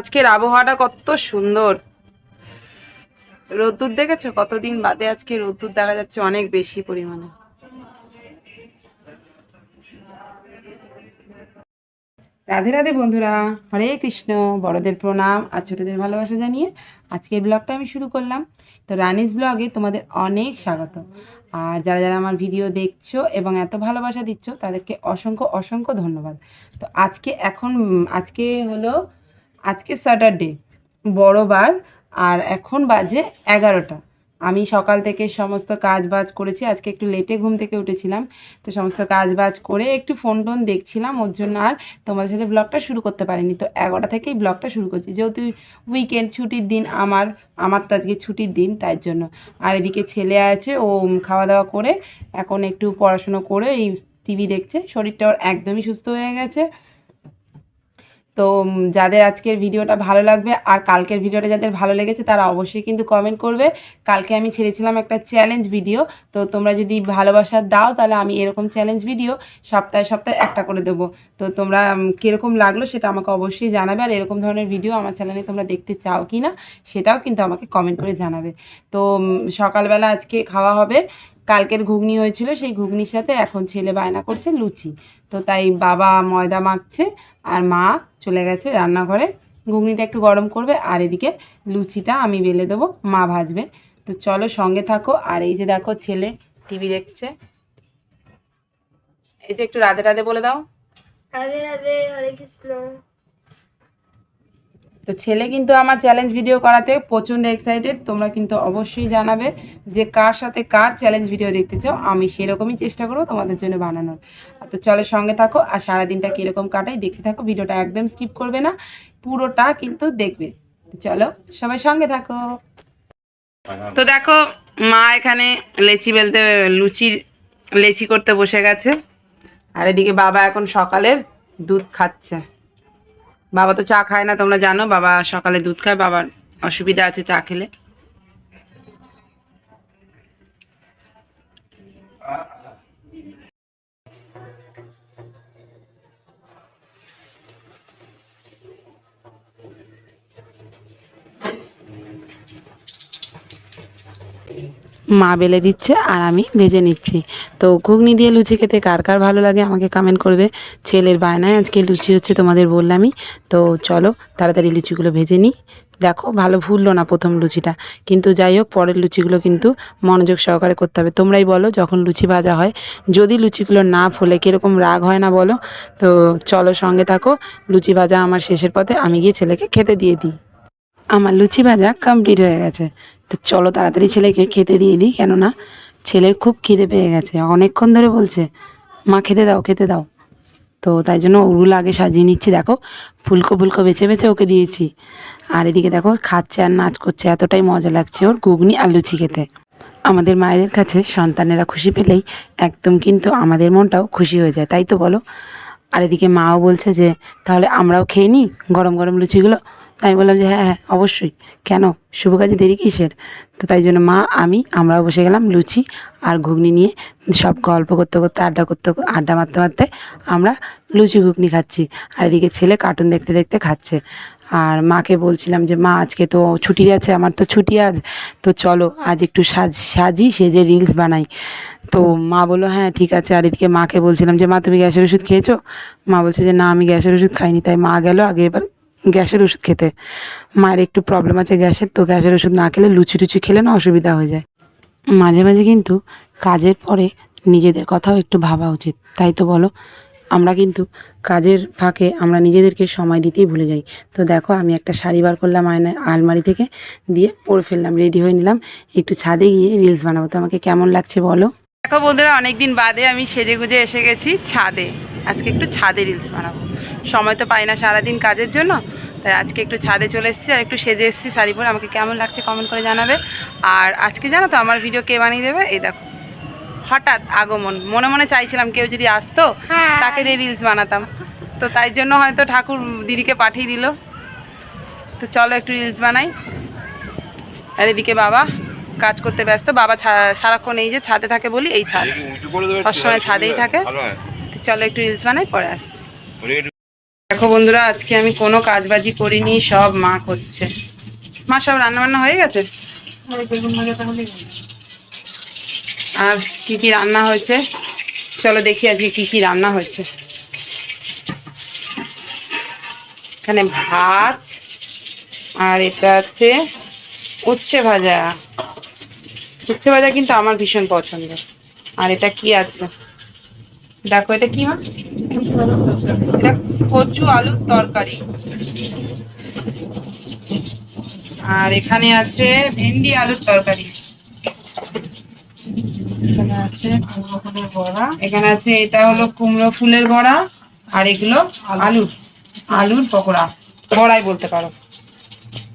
আজকের আবহাওয়াটা কত সুন্দর। রোদ্দুর দেখেছ? কতদিন বাদে আজকে রোদ্দুর দেখা যাচ্ছে অনেক বেশি পরিমাণে। রাধে রাধে বন্ধুরা, হরে কৃষ্ণ, বড়দের প্রণাম আর ছোটদের ভালোবাসা জানিয়ে আজকের ব্লগটা আমি শুরু করলাম। তো রানিস ব্লগে তোমাদের অনেক স্বাগত। আর যারা যারা আমার ভিডিও দেখছ এবং এত ভালোবাসা দিচ্ছ, তাদেরকে অসংখ্য অসংখ্য ধন্যবাদ। তো আজকে এখন, আজকে হলো আজকে স্যাটারডে বড় বার, আর এখন বাজে এগারোটা। আমি সকাল থেকে সমস্ত কাজ বাজ করেছি, আজকে একটু লেটে ঘুম থেকে উঠেছিলাম, তো সমস্ত কাজ বাজ করে একটু ফোন টোন দেখছিলাম, ওর জন্য আর তোমাদের সাথে ব্লগটা শুরু করতে পারিনি। তো এগারোটা থেকেই ব্লগটা শুরু করছি, যেহেতু উইকেন্ড ছুটির দিন আমার আমার তো আজকে ছুটির দিন, তাই জন্য। আর এদিকে ছেলে আছে, ও খাওয়া দাওয়া করে, এখন একটু পড়াশুনো করে এই টিভি দেখছে, শরীরটা ওর একদমই সুস্থ হয়ে গেছে। তো যাদের আজকের ভিডিওটা ভালো লাগবে আর কালকের ভিডিওটা যাদের ভালো লেগেছে তারা অবশ্যই কিন্তু কমেন্ট করবে। কালকে আমি ছেড়েছিলাম একটা চ্যালেঞ্জ ভিডিও তো তোমরা যদি ভালোবাসা দাও তাহলে আমি এরকম চ্যালেঞ্জ ভিডিও সপ্তাহে সপ্তাহে একটা করে দেবো। তো তোমরা কীরকম লাগল সেটা আমাকে অবশ্যই জানাবে আর এরকম ধরনের ভিডিও আমার চ্যানেলে তোমরা দেখতে চাও কি না সেটাও কিন্তু আমাকে কমেন্ট করে জানাবে। তো সকালবেলা আজকে খাওয়া হবে। কালকের ঘুগনি হয়েছিল, সেই ঘুগনির সাথে এখন ছেলে বায়না করছে লুচি। তো তাই বাবা ময়দা মাখছে আর মা চলে গেছে রান্নাঘরে। ঘুগনিটা একটু গরম করবে আর এদিকে লুচিটা আমি বেলে দেবো, মা ভাজবে। তো চলো সঙ্গে থাকো, আর এই যে দেখো ছেলে টিভি দেখছে। এই যে একটু রাধে রাধে বলে দাও। রাধে রাধে, হরে কৃষ্ণ। তো ছেলে কিন্তু আমার চ্যালেঞ্জ ভিডিও করাতে প্রচণ্ড এক্সাইটেড তোমরা কিন্তু অবশ্যই জানাবে যে কার সাথে কার চ্যালেঞ্জ ভিডিও দেখতে চাও, আমি সেরকমই চেষ্টা করব তোমাদের জন্য বানানোর। তো চলো সঙ্গে থাকো, আর সারাদিনটা কীরকম কাটাই, দেখতে থাকো, ভিডিওটা একদম স্কিপ করবে না, পুরোটা কিন্তু দেখবে। চলো সবাই সঙ্গে থাকো। তো দেখো, মা এখানে লেচি বেলতে, লুচি, লেচি করতে বসে গেছে। আর এদিকে বাবা এখন সকালের দুধ খাচ্ছে। বাবা তো চা খায় না, তোমরা জানো, বাবা সকালে দুধ খায়, বাবার অসুবিধা আছে চা খেলে। মা বেলে দিচ্ছে আর আমি ভেজে নিচ্ছি। তো ঘুগনি দিয়ে লুচি খেতে কার কার ভালো লাগে আমাকে কমেন্ট করবে। ছেলের বায়নায় আজকে লুচি হচ্ছে তোমাদের বললামই। তো চলো তাড়াতাড়ি লুচিগুলো ভেজে নিই। দেখো ভালো ভুললো না প্রথম লুচিটা। কিন্তু যাই হোক, পরের লুচিগুলো কিন্তু মনোযোগ সহকারে করতে হবে। তোমরাই বলো যখন লুচি ভাজা হয়, যদি লুচিগুলো না ফোলে, কীরকম রাগ হয় না বলো? তো চলো সঙ্গে থাকো। লুচি ভাজা আমার শেষের পথে, আমি গিয়ে ছেলেকে খেতে দিয়ে দিই। আমার লুচি ভাজা কমপ্লিট হয়ে গেছে। তো চলো তাড়াতাড়ি ছেলেকে খেতে দিয়ে দিই, কেননা ছেলের খুব খিদে পেয়ে গেছে। অনেকক্ষণ ধরে বলছে, মা, খেতে দাও খেতে দাও। তো তাই জন্য ওগুলো আগে সাজিয়ে নিচ্ছি, দেখো, ফুলকো ফুলকো বেছে বেছে ওকে দিয়েছি। আর এদিকে দেখো, খাচ্ছে আর নাচ করছে, এতটাই মজা লাগছে ওর ঘুগনি আর লুচি খেতে। আমাদের মায়েদের কাছে সন্তানেরা খুশি পেলেই একদম কিন্তু আমাদের মনটাও খুশি হয়ে যায়, তাই তো বলো? আর এদিকে মাও বলছে যে, তাহলে আমরাও খেয়ে নিই গরম গরম লুচিগুলো? তাই আমি বললাম যে হ্যাঁ হ্যাঁ অবশ্যই। কেন? শুভ কাজে দেরি কিসের? তো তাই জন্য মা, আমি, আমরাও বসে গেলাম, লুচি আর ঘুগনি নিয়ে সব গল্প করতে করতে, আড্ডা করতে, আড্ডা মারতে মারতে আমরা লুচি ঘুগনি খাচ্ছি। আর এদিকে ছেলে কার্টুন দেখতে দেখতে খাচ্ছে। আর মাকে বলছিলাম যে, মা, আজকে তো ছুটি আছে, আমার তো ছুটি আজ। তো চলো, আজ একটু সাজ, সাজি, সেজে রিলস বানাই। তো মা বলল হ্যাঁ ঠিক আছে। আর এদিকে মাকে বলছিলাম যে, মা, তুমি গ্যাসের ওষুধ খেয়েছো? মা বলছে যে, না, আমি গ্যাসের ওষুধ খাইনি। তাই মা গেল, আগে এবার গ্যাসের ওষুধ খেতে। মায়ের একটু প্রবলেম আছে গ্যাসের, তো গ্যাসের ওষুধ না খেলে লুচি টুচি খেলে না অসুবিধা হয়ে যায়। মাঝে মাঝে কিন্তু কাজের পরে নিজেদের কথাও একটু ভাবা উচিত। তাই তো বলো, আমরা কিন্তু কাজের ফাঁকে আমরা নিজেদেরকে সময় দিতেই ভুলে যাই। তো দেখো, আমি একটা শাড়ি বার করলাম আয়না আলমারি থেকে, দিয়ে পরে ফেললাম, রেডি হয়ে নিলাম। একটু ছাদে গিয়ে রিলস বানাবো। তো আমাকে কেমন লাগছে বলো? দেখো বন্ধুরা, অনেকদিন বাদে আমি সেজে গুজে এসে গেছি ছাদে। আজকে একটু ছাদে রিলস বানাবো। সময় তো পাই না সারাদিন কাজের জন্য। তাই আজকে একটু ছাদে চলে এসেছি আর একটু সেজে এসেছি শাড়ি পরে। আমাকে কেমন লাগছে কমেন্ট করে জানাবে। আর আজকে জানো তো আমার ভিডিও কে বানিয়ে দেবে? এই দেখো। হঠাৎ আগমন। মনে মনে চাইছিলাম কেউ যদি আসতো হ্যাঁ। তাকে দিয়ে রিলস বানাতাম। তো তাই জন্য হয়তো ঠাকুর দিদিকে পাঠিয়ে দিল। তো চলো একটু রিলস বানাই। আর এদিকে বাবা কাজ করতে ব্যস্ত। বাবা ছা- সারাক্ষণ এই যে ছাদে থাকে বলি এই ছাদ। সবসময় ছাদেই থাকে। তো চলো একটু রিলস বানাই পরে আস দেখো বন্ধুরা, আজকে আমি কোনো কাজবাজি করিনি, সব মা করছে। মা সব রান্না বান্না হয়ে গেছে? আর কি কি রান্না হয়েছে? চলো দেখি আজকে কি কি রান্না হয়েছে। এখানে ভাত, আর এটা আছে উচ্ছে ভাজা। উচ্ছে ভাজা কিন্তু আমার ভীষণ পছন্দ আর এটা কি আছে? দেখো, এটা কি মা এটা কচু আলুর তরকারি। আর এখানে আছে ভেন্ডি আলুর তরকারি। এখানে আছে বড়া। এখানে আছে, এটা হলো কুমড়ো ফুলের বড়া, আর এগুলো আলুর আলুর পকোড়া। বড়াই বলতে পারো।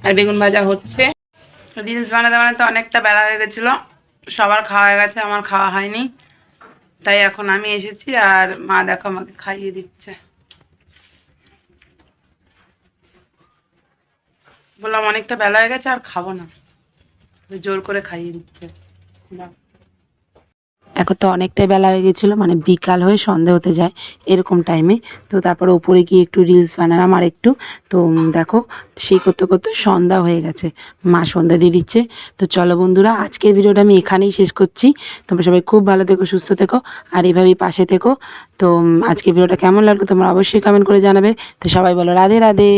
আর বেগুন ভাজা হচ্ছে। রিলস বানাতে বানাতে অনেকটা বেলা হয়ে গেছিল। সবার খাওয়া হয়ে গেছে, আমার খাওয়া হয়নি। তাই এখন আমি এসেছি আর মা দেখো আমাকে খাইয়ে দিচ্ছে। বললাম অনেকটা বেলা হয়ে গেছে আর খাব না। জোর করে খাইয়ে দিচ্ছে। দাও। এখন তো অনেকটাই বেলা হয়ে গেছিল মানে বিকাল হয়ে সন্ধে হতে যায় এরকম টাইমে তো তারপরে ওপরে গিয়ে একটু রিলস বানালাম আর একটু। তো দেখো, সেই করতে করতে সন্ধ্যা হয়ে গেছে, মা সন্ধ্যা দিয়ে দিচ্ছে। তো চলো বন্ধুরা, আজকের ভিডিওটা আমি এখানেই শেষ করছি। তোমরা সবাই খুব ভালো থেকো, সুস্থ থেকো, আর এভাবেই পাশে থেকো। তো আজকের ভিডিওটা কেমন লাগল তোমরা অবশ্যই কমেন্ট করে জানাবে। তো সবাই বলো, রাধে রাধে।